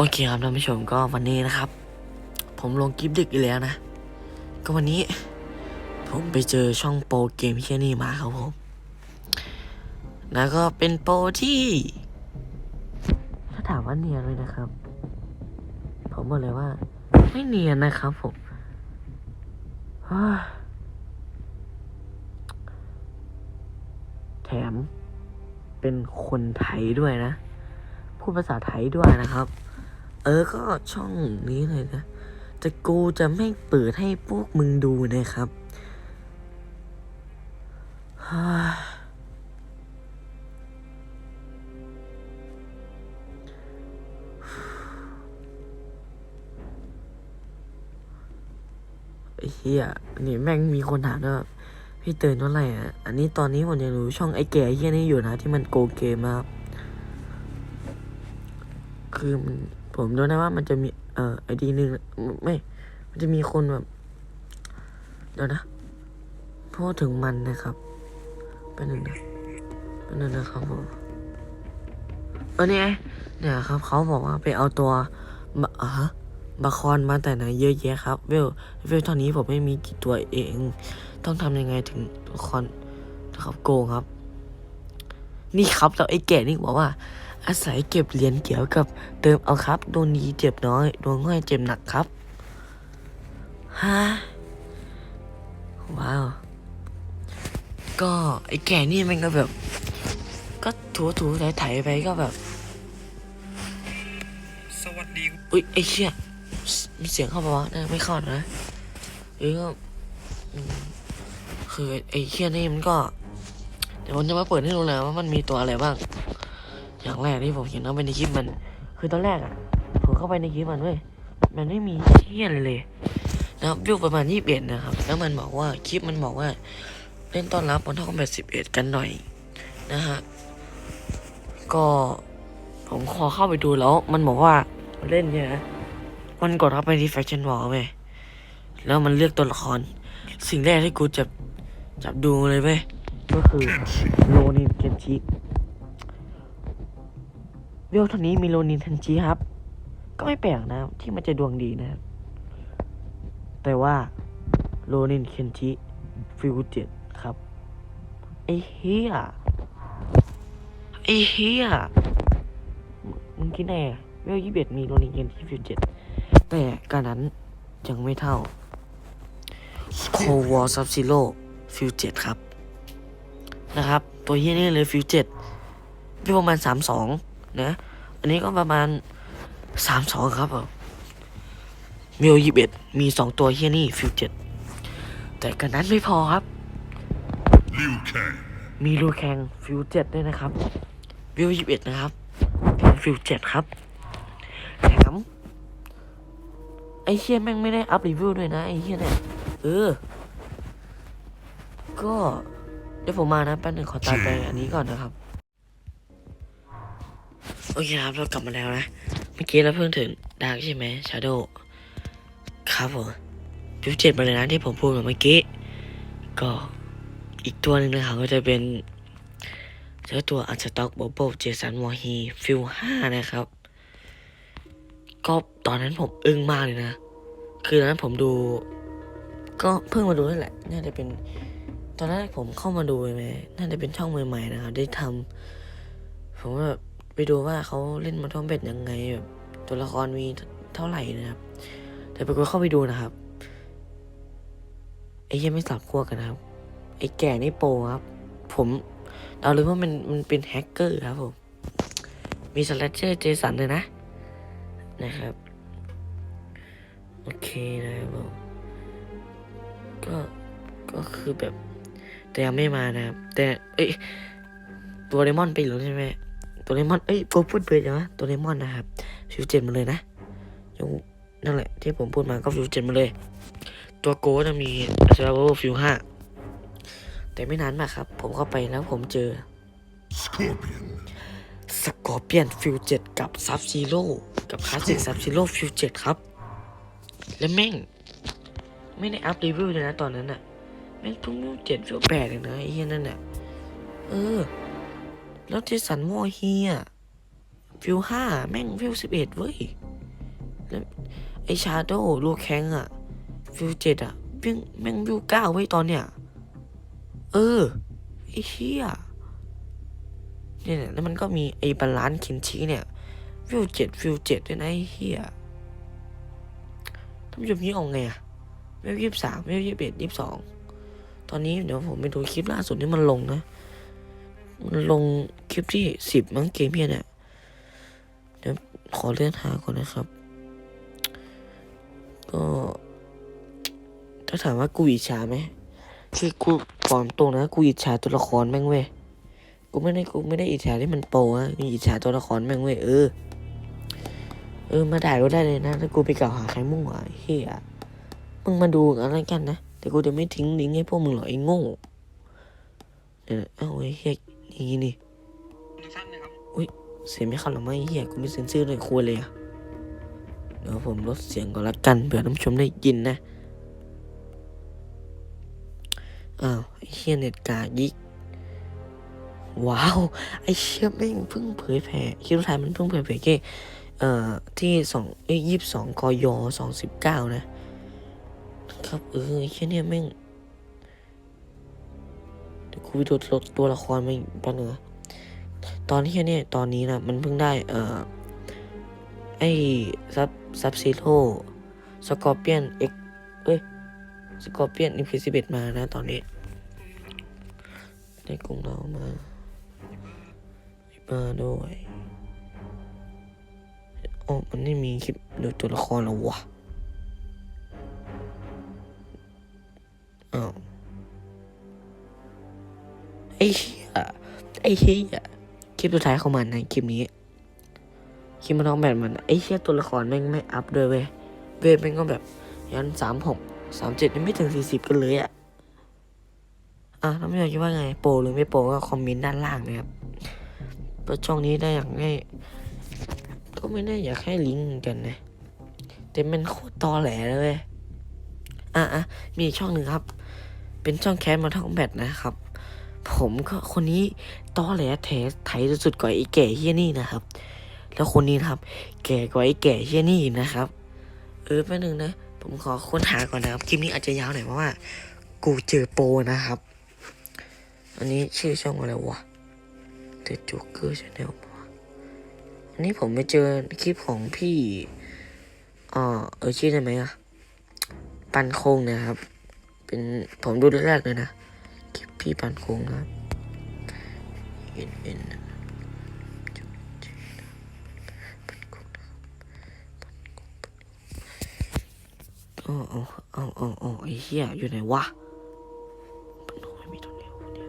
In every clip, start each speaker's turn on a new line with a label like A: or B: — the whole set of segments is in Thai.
A: โอเคครับท่านผู้ชมก็วันนี้นะครับ ผมลงคลิปดึกอีกแล้วนะ ก็วันนี้ ผมไปเจอช่องโปรเกมที่นี่มาครับผม แล้วก็เป็นโปรที่ถ้าถามว่าเนียนเลยนะครับ ผมบอกเลยว่า ไม่เนียนนะครับผมแถมเป็นคนไทยด้วยนะ พูดภาษาไทยด้วยนะครับ เออก็ช่องนี้เลยนะ แต่กูจะไม่เปิดให้พวกมึงดูนะครับฮ่าไอ้เฮียนี่แม่งมีคนถามว่าพี่เตือนเท่าไหร่อะ อันนี้ตอนนี้ผมยังรู้ช่องไอ้แก่เฮียนี่อยู่นะที่มันโกเกมมากคือมัน ผมดูนะว่ามันจะมี เอ่อไอดีหนึ่งไม่ มันจะมีคนแบบ เดี๋ยวนะพูดถึงมันนะครับเป็นหนึ่งนะเป็นหนึ่งนะครับผมเออเนี่ยเนี่ยครับเขาบอกว่าไปเอาตัวบะอะฮะบาคอนมาแต่ไหนเยอะแยะครับ เวลเวลเท่านี้ผมไม่มีกี่ตัวเอง ต้องทำยังไงถึงคอนนะครับโกงครับ นี่ครับแล้วไอ้แก่นี่บอกว่า อาศัยเก็บเหรียญเกี่ยวกับเติมเอาครับดวงดีเจ็บน้อยดวงง่อยเจ็บหนักครับฮะว้าว ก็ไอ้แก่นี่มันก็แบบ ก็ถูถูไถไถๆไปก็แบบ
B: สวัสดี
A: อุ้ยไอ้เชี่ยมีเสียงเข้าปะวะน่าไม่เข้านะเอ้ยก็อืมคือไอ้เชี่ยนี่มันก็ เดี๋ยวผมจะมาเปิดให้ดูนะว่ามันมีตัวอะไรบ้าง อย่างแรกที่ผมเห็นเอาไปในคลิปมัน คือตอนแรกอะผมเข้าไปในคลิปมันเว้ยมันไม่มีเชี่ยเลยเลยนะครับวิวประมาณยี่สิบเอ็ดนะครับ แล้วมันบอกว่าคลิปมันบอกว่า เล่นต้อนรับวันที่คอมแบทสิบเอ็ดกันหน่อยนะฮะก็ผมขอเข้าไปดูแล้ว มันบอกว่าเล่นเนี่ยนะมันกดเข้าไปที่แฟชั่นวอลเว้ยแล้วมันเลือกตัวละคร สิ่งแรกที่กูจะจับดูเลยเว้ยก็คือโรนินเคนชิ เวลเท่านี้มีโรนินเคนชิครับ ก็ไม่แปลกนะที่มันจะดวงดีนะครับ แต่ว่าโรนินเคนชิฟิวเจ็ดครับ ไอ้เฮียไอ้เฮียมึงคิดไงอะเวลยี่สิบเอ็ดมีโรนินเคนชิฟิวเจ็ดแต่การนั้นยังไม่เท่าโควอลซับซิโร่ฟิวเจ็ดครับ นะครับ ตัวเฮียนี่เลยฟิวเจ็ดพี่ประมาณสามสอง นะอันนี้ก็ประมาณสามสองครับผมมิวยี่สิบเอ็ดมีสองตัวเฮียนี่ฟิวเจ็ดแต่กันนั้นไม่พอครับ
B: ลิวแคน
A: มีรูแคงฟิวเจ็ดด้วยนะครับวิวยี่สิบเอ็ดนะครับฟิวเจ็ดครับแถมไอเฮียแม่งไม่ได้อัพรีวิวด้วยนะไอเฮียเนี่ยเออ ก็เดี๋ยวผมมานะแป๊บหนึ่งขอตายไปอันนี้ก่อนนะครับ โอเคครับ เรากลับมาแล้วนะ เมื่อกี้เราเพิ่งถึงดาร์กใช่ไหมชาโดครับผมฟิวเจ็ดมาเลยนะที่ผมพูดเมื่อกี้ ก็อีกตัวหนึ่งนะครับก็จะเป็นเจ้าตัวอันสต็อกโบโบเจสันวอฮีฟิลห้านะครับ ก็ตอนนั้นผมอึ้งมากเลยนะ คือตอนนั้นผมดู ก็เพิ่งมาดูนั่นแหละ น่าจะเป็น ตอนแรกผมเข้ามาดูไหมน่าจะเป็นช่องใหม่ๆนะครับ ได้ทำผมว่า ไปดูว่าเขาเล่นมาท้องเบ็ดยังไงแบบตัวละครมีเท่าไหร่นะครับแต่ปรากฏเข้าไปดูนะครับไอ้ยังไม่สับขั้วกันนะครับ ไอ้แก่นี่โปรครับ ผมเอาเลยว่ามันมันเป็นแฮกเกอร์ครับผม มีสแลชเชอร์เจสันเลยนะนะครับ โอเคนะครับผมก็ก็คือแบบ แต่ยังไม่มานะครับ แต่ เอ้ยตัวเลมอนไปหรือใช่ไหม ตัวเลมอนเอ้ยผมพูดเบื่อจังวะตัวเลมอนนะครับฟิวเจ็ดมาเลยนะยังนั่นแหละที่ผมพูดมาก็ฟิวเจ็ดมาเลย ตัวโกจะมีเซอร์โวฟิวห้าแต่ไม่นานมากครับ ผมเข้าไปแล้วผมเจอ
B: สกอร์เปียน
A: สกอร์เปียนฟิวเจ็ดกับซับซีโร่กับคลาสสิกซับซีโร่ฟิวเจ็ดครับ และแม่ง ไม่ได้อัพรีวิวเลยนะตอนนั้นอะแม่งเพิ่งฟิวเจ็ดฟิวแปดเลยนะไอ้เหี้ยนั่นน่ะเออ แล้วเจสันวอร์เฮียฟิวห้าแม่งฟิวสิบเอ็ดเว้ย แล้วไอชาโดลูกแข้งอะฟิวเจ็ดอะแม่งแม่งฟิวเก้าเว้ยตอนเนี้ย เออ ไอเชี่ยเนี่ยแล้วมันก็มีไอบาลานซ์คินชีเนี่ย ฟิวเจ็ดฟิวเจ็ดด้วยนะไอเฮียท่านผู้ชมนี้เอาไงอะเวลยี่สิบสามเวลยี่สิบเอ็ดยี่สิบสองตอนนี้เดี๋ยวผมไปดูคลิปล่าสุดที่มันลงนะ ลงคลิปที่สิบมั้งเกมเพียเนี่ยเดี๋ยวขอเลื่อนหาก่อนนะครับ ก็ถ้าถามว่ากูอิจฉาไหมคือกูก่อนตรงนะกูอิจฉาตัวละครแม่งเว้ยกูไม่ได้กูไม่ได้อิจฉาที่มันโปะกูอิจฉาตัวละครแม่งเว้ยเออเออมาด่าก็ได้เลยนะถ้ากูไปกล่าวหาใครมั่วไอ้เฮียมึงมาดูกันแล้วกันนะแต่กูจะไม่ทิ้งลิงก์ให้พวกมึงหรอกไอ้โง่เนี่ยเอาไอ้เฮีย อย่างงี้นี่
B: ท่านนะครับ
A: อุ้ยเสียงไม่เข้าหรอไม่เฮียกูไม่เซ็นเซอร์เลยควรเลยอะเดี๋ยวผมลดเสียงก่อนละกันเผื่อท่านผู้ชมได้ยินนะอ้าวไอ้เฮียเน็ตกายิกว้าวไอ้เชี่ยแม่งเพิ่งเผยแผ่คลิปสุดท้ายมันเพิ่งเผยแผ่แค่เอ่อที่สองเอ้ยยี่สิบสองกยสองสิบเก้านะครับเออไอ้เชี่ยเนี่ยแม่ง เดี๋ยวกูไปดูตัวตัวละครมาอีกแป๊บนึงตอนที่เนี่ยตอนนี้นะมันเพิ่งได้เอ่อไอ้ซับซับซีโร่สกอร์เปียนเอ็กเอ้ยสกอร์เปียนอินฟิสิเบตมานะตอนนี้ได้กลุ่มเรามามาด้วยโอ้มันไม่มีคลิปดูตัวละครแล้ววะอ้าว ไอ้เหี้ยไอ้เหี้ยคลิปสุดท้ายของมันในคลิปนี้คลิปมันน้องแบบมันไอ้เหี้ยตัวละครแม่งไม่อัพด้วยเว้ยเวทแม่งก็แบบยันสามหกสามเจ็ดยังไม่ถึงสี่สิบกันเลยอะอะท่านผู้ชมคิดว่าไงโปรหรือไม่โปรก็คอมเมนต์ด้านล่างนะครับเพราะช่องนี้ได้อยากให้ก็ไม่ได้อยากให้ลิงก์กันนะแต่มันโคตรตอแหลเลยอะอะมีช่องหนึ่งครับ เป็นช่องแคสมาท่องแบทนะครับ ผมก็คนนี้ต้อแหลแถไถสุดๆกว่าไอ้แก่เฮียนี่นะครับ แล้วคนนี้นะครับ แก่กว่าไอ้แก่เฮียนี่นะครับ เออแป๊บนึงนะ ผมขอค้นหาก่อนนะครับคลิปนี้อาจจะยาวหน่อยเพราะว่า กูเจอโปรนะครับ อันนี้ชื่อช่องอะไรวะ The Joker Channel ปะวะอันนี้ผมไปเจอคลิปของพี่อ่าเออชื่อได้ไหมอะปันโคงนะครับ เป็นผมดูแรกๆเลยนะ ที่ปั่นโค้งครับเอ็นเอ็นอ๋ออ๋ออ๋ออ๋ออ๋อไอ้เหี้ยอยู่ไหนวะมันโอ้ยมีตัวเดียวเนี่ย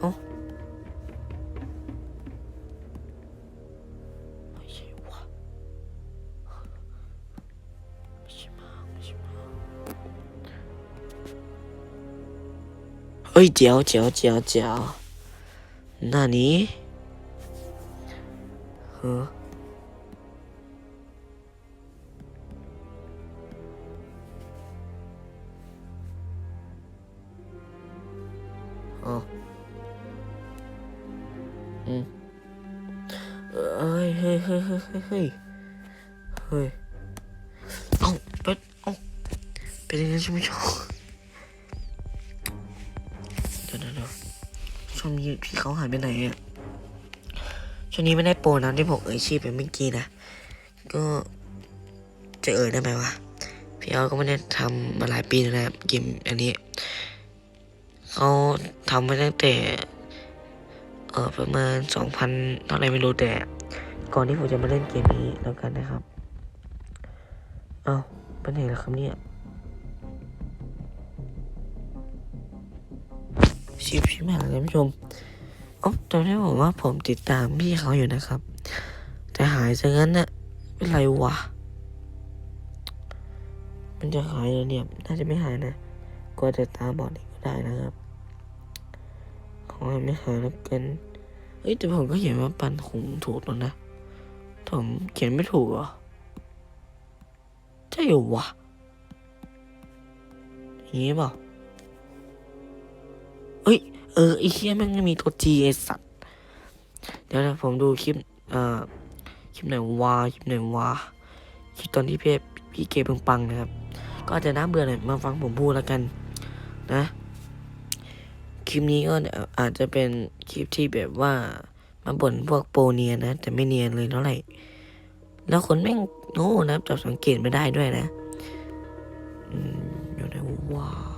A: โอ้ 哎，屌屌屌屌！那你，呵，哦，嗯，哎嘿嘿嘿嘿嘿，嘿，哦，别哦，别人家这么叫。 ช่วงนี้พี่เขาหายไปไหนอะช่วงนี้ไม่ได้โปรนะที่ผมเอ่ยชื่อไปเมื่อกี้นะก็จะเอ่ยได้ไหมวะพี่เขาก็ไม่ได้ทำมาหลายปีแล้วนะเกมอันนี้เขาทำมาตั้งแต่เออประมาณสองพันเท่าไหรไม่รู้แต่ ก่อนที่ผมจะมาเล่นเกมนี้แล้วกันนะครับ เอา้าไปไหนล่ะครับเนี่ย ชิบชิบมากเลยท่านผู้ชมอ๋อจำได้บอกว่าผมติดตามพี่เขาอยู่นะครับ แต่หายซะงั้นน่ะเป็นไรวะ มันจะหายแล้วเนี่ย น่าจะไม่หายนะก็จะตาบอดอีกก็ได้นะครับขอให้ไม่หายแล้วกันเฮ้ยแต่ผมก็เขียนว่าปันคงถูกแล้วนะ ผมเขียนไม่ถูกเหรอใช่เหรอวะอย่างงี้เปล่า เอ้ย เออไอ้เชี่ยแม่งมีตัว G ไอสัตว์ เดี๋ยวนะผมดูคลิป เอ่อ คลิปไหนวาคลิปไหนวาคลิปตอนที่พี่พี่เกเพิ่งปังนะครับ ก็อาจจะน่าเบื่อหน่อยมาฟังผมพูดแล้วกัน นะ คลิปนี้ก็อาจจะเป็นคลิปที่แบบว่ามาบ่นพวกโปรเนียนนะ แต่ไม่เนียนเลยเท่าไหร่แล้วคนแม่งโง่นะจับสังเกตไม่ได้ด้วยนะ อืมเดี๋ยวนว้า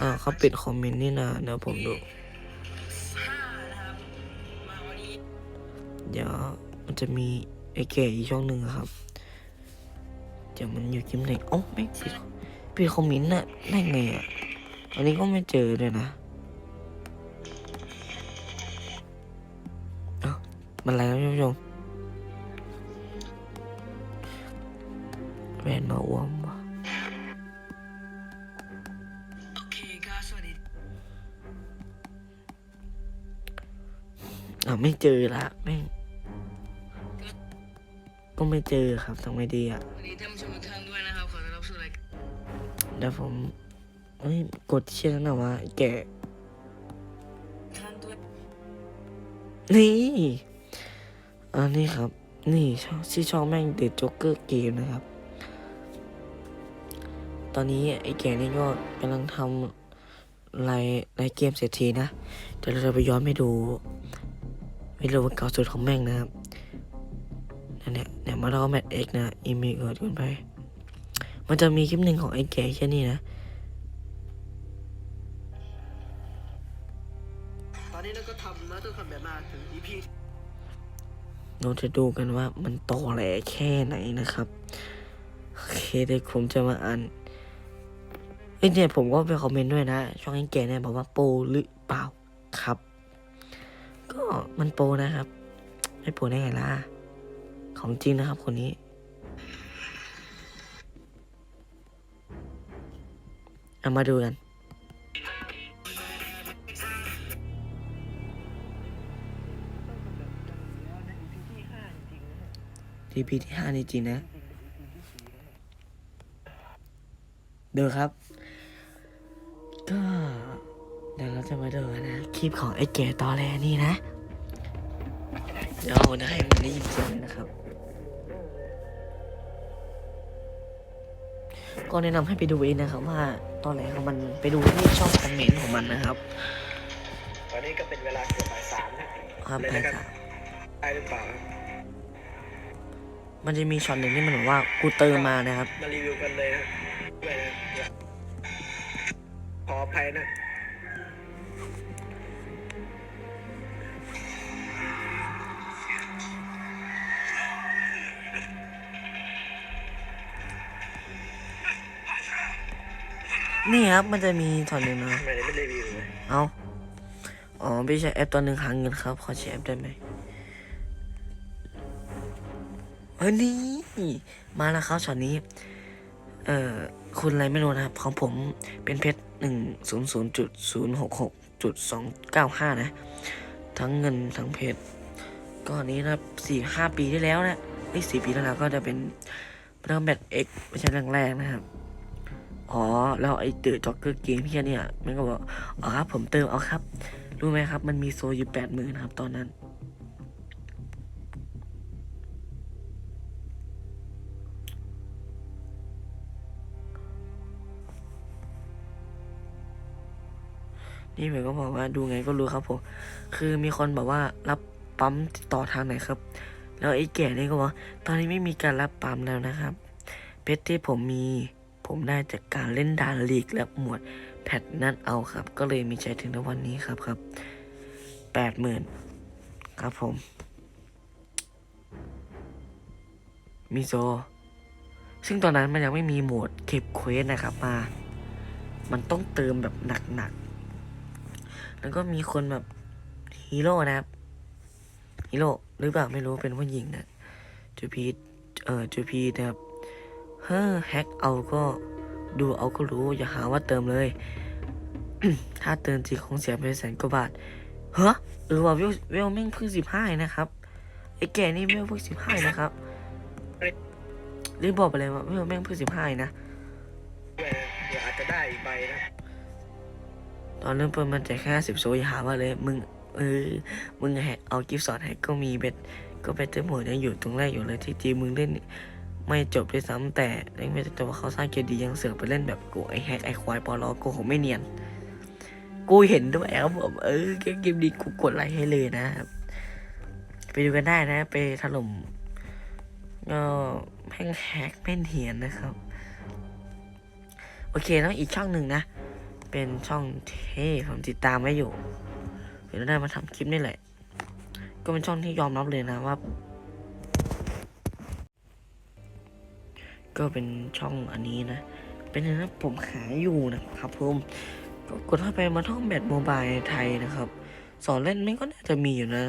C: อ่า
A: เขาปิดคอมเมนต์นี่นะเดี๋ยวผมดู
C: ห้านะครับมาวันนี้
A: เดี๋ยวมันจะมีไอ้แก่อีกช่องหนึ่งครับ เดี๋ยวมันอยู่คลิปไหนโอ้ไม่ปิดปิดคอมเมนต์น่ะได้ไงอะ อันนี้ก็ไม่เจอเลยนะเอ้ามันอะไรครับท่านผู้ชมแวนมาอ้วม
C: อ่า
A: ไม่เจอละแม่งก็ไม่เจอครับทำไงดีอะ
C: สวัสดีท่านผู้ชมทุกท่านด้วยนะครับขอต้อนรับสู่รายการ
A: เดี๋ยวผมเฮ้ยกดเชื่อนะว่าแกะ
C: ท่านด้วย
A: นี่อันนี้ครับ นี่ช่องชื่อช่องแม่งเด็ดจ็อกเกอร์เกมนะครับ ตอนนี้ไอ้แกนี่ก็กำลังทำรายรายเกมเศรษฐีนะเดี๋ยวเราจะไปย้อนไปดู วิดีโอเก่าสุดของแม่งนะครับนั่นเนี่ยเนี่ยมาเราแมทเอ็กนะอีเมลเกิดกันไป มันจะมีคลิปหนึ่งของไอ้แก่แค่นี้นะ
C: ตอนนี้เราก็ทำแล้วต้องทำแบบมาถึง EP
A: เราจะดูกันว่ามันโตแหลแค่ไหนนะครับ โอเคเดี๋ยวผมจะมาอ่านเอ้ยเนี่ยผมก็ไปคอมเมนต์ด้วยนะ ช่องไอ้แก่เนี่ยบอกว่าโปรหรือเปล่าครับ ก็มันโปรนะครับ ไม่โปรได้ไงล่ะ ของจริงนะครับคนนี้ เอามาดูกัน EP ที่ห้านี่จริงนะ ดูครับ จะมาดูนะ คลิปของไอ้แก่ตอแรนี่นะ เดี๋ยวจะให้มันได้ยินเสียงนะครับ ก็แนะนำให้ไปดูเองนะครับ ว่าตอนแรกของมันไปดูที่ช่องคอมเมนต์ของมันนะครับ
C: ตอนนี้ก็เป็นเวลาเกือบบ่ายสามนะครับเลย
A: ไป
C: นะครับ
A: จ้ะ
C: ได้หรือเปล่า
A: มันจะมีช็อตหนึ่งที่มันบอกว่ากูเติมมานะครับ
C: มารีวิวกันเลยนะด้วยนะขออภัยนะ
A: นี่ครับ มันจะมีช็อตหนึ่งนะ
C: ทำไมไม่รีวิวเลย
A: เอาอ๋อไม่ใช่แอปตัวหนึ่งหาเงินครับ ขอใช้แอปได้ไหมเฮ้ยนี่มาแล้วครับช็อตนี้ เอ่อ คุณอะไรไม่รู้นะครับ ของผมเป็นเพชรหนึ่งศูนย์ศูนย์จุดศูนย์หกหกจุดสองเก้าห้านะ ทั้งเงินทั้งเพชรก็อันนี้นะสี่ห้าปีที่แล้วนะไอ้สี่ปีที่แล้วก็จะเป็นเริ่มแบตเอ็กไม่ใช่แรกๆนะครับ อ๋อแล้วไอ้เดอะจ็อกเกอร์เกมเพี้ยเนี่ยมันก็บอกอ๋อครับผมเติมเอาครับ รู้ไหมครับ มันมีโซอยู่แปดหมื่นครับ ตอนนั้น นี่ผมก็บอกว่าดูไงก็รู้ครับผม คือมีคนบอกว่ารับปั๊มติดต่อทางไหนครับ แล้วไอ้แก่นี่ก็บอกตอนนี้ไม่มีการรับปั๊มแล้วนะครับเพชรที่ผมมี ผมได้จากการเล่นดานลีกและหมวดแพทนั่นเอาครับ ก็เลยมีใช้ถึงในวันนี้ครับครับแปดหมื่นครับผม มีโซ ซึ่งตอนนั้นมันยังไม่มีโหมดเก็บเควสนะครับมา มันต้องเติมแบบหนักๆ แล้วก็มีคนแบบฮีโร่นะครับฮีโร่หรือเปล่าไม่รู้เป็นผู้หญิงนะจูพีเอ่อจูพีนะครับ ฮ้อแฮกเอาก็ดูเอาก็รู้ อย่าหาว่าเติมเลย ถ้าเติมจริงคงเสียไปแสนกว่าบาท เฮ้อเออว่าเวลเวลแม่งเพิ่งสิบห้านะครับ ไอ้แก่นี่เวลเพิ่งสิบห้านะครับรีบบอกไปเลยว่าเวลแม่งเพิ่งสิบห้านะ
C: ด้วยนะเดี๋ยวอาจจะได้อีกใบนะ
A: ทตอนเริ่มต้นมันจะแค่สิบโซอย่าหาว่าเลย มึงเออ มึงแฮกเอากิฟต์สอดแฮกก็มีเบ็ดก็เบ็ดเต็มหัวยังอยู่ตรงแรกอยู่เลยที่จีมึงเล่น ไม่จบด้วยซ้ำแต่เล่นไม่จบแต่ว่าเขาสร้างเกมดียังเสือกไปเล่นแบบกูไอแฮกไอควายปอลอกูผมไม่เนียน กูเห็นด้วยครับผมเออเกมเกมดีกูกดไลค์ให้เลยนะครับไปดูกันได้นะ ไปถล่มก็แม่งแฮกแม่นเหียนนะครับ โอเคแล้วอีกช่องหนึ่งนะ เป็นช่องที่ผมติดตามไว้อยู่เดี๋ยวได้มาทำคลิปนี่แหละ ก็เป็นช่องที่ยอมรับเลยนะว่า ก็เป็นช่องอันนี้นะ เป็นอะไรนะผมหาอยู่นะครับผมก็กดเข้าไปมาท่องแบดโมบายไทยนะครับ สอนเล่นไม่ก็น่าจะมีอยู่นะ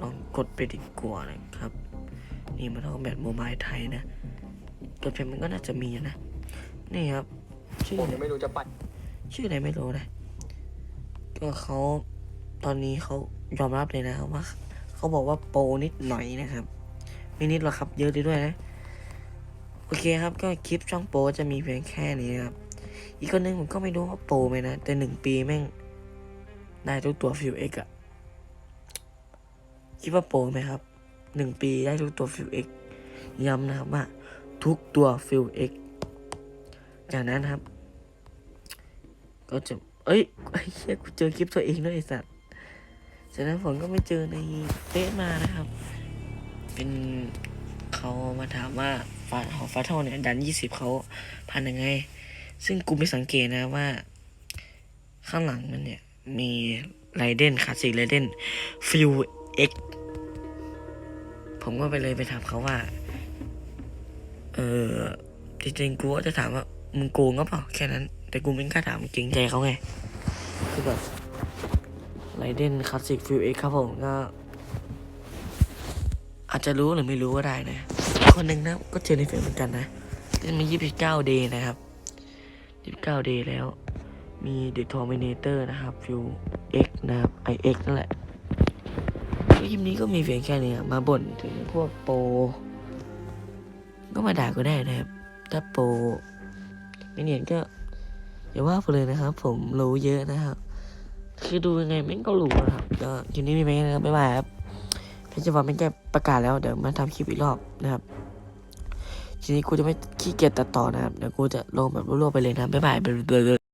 A: ลองกดไปดีกว่านะครับ นี่มาท่องแบดโมบายไทยนะ กดไปมันก็น่าจะมีอยู่นะ นี่ครับ ชื่อ
C: ผม
A: อะไร
C: ยังไม่รู้จะปัด
A: ชื่ออะไรไม่รู้นะก็เขาตอนนี้เขายอมรับเลยนะครับว่าเขาบอกว่าโปรนิดหน่อยนะครับ ไม่นิดหรอกครับ เยอะดีด้วยนะ โอเคครับก็คลิปช่องโปจะมีเพียงแค่นี้ครับ อีกคนนึงผมก็ไม่รู้ว่าโปไหมนะ แต่หนึ่งปีแม่งได้ทุกตัวฟิวเอ็กอะคิดว่าโปไหมครับหนึ่งปีได้ทุกตัวฟิวเอ็กย้ำนะครับว่าทุกตัวฟิวเอ็กจากนั้นครับ ก็จะ เอ้ยไอ้เหี้ยกูเจอคลิปตัวเองด้วยไอ้สัตว์จากนั้นผมก็ไม่เจอในเฟซมานะครับ เป็น เขามาถามว่าฟาหอฟาเท่าเนี่ยดันยี่สิบเขาพันยังไง ซึ่งกูไม่สังเกตนะว่า ข้างหลังมันเนี่ย มีไรเดนคลาสสิกไรเดนฟิวเอ็กผมก็ไปเลยไปถามเขาว่า เออจริงๆกูก็จะถามว่า มึงโกงก็เปล่าแค่นั้น แต่กูไม่กล้าถามเกรงใจเขาไง คือแบบไรเดนคลาสสิกฟิวเอ็กครับผมก็ อาจจะรู้หรือไม่รู้ก็ได้นะ คนหนึ่งนะก็เจอในเฟซเหมือนกันนะเล่นมา29เดย์นะครับ29 day แล้ว มี The Terminator นะครับ Fuel X นะครับ IX นั่นแหละก็คลิปนี้ก็มีเพียงแค่นี้มาบ่นถึงพวกโปรก็มาด่าก็ได้นะครับ ถ้าโปรไม่เนียนก็อย่าว่าไปเลยนะครับ ผมรู้เยอะนะครับ คือดูยังไงแม่งก็รู้นะครับก็คลิปนี้มีไหมนะครับบ๊ายบายครับ เพชรวันไม่แก้ประกาศแล้วเดี๋ยวมาทำคลิปอีกรอบนะครับ ทีนี้กูจะไม่ขี้เกียจตัดต่อนะครับเดี๋ยวกูจะลงแบบรวบๆไปเลยนะบ๊ายบาย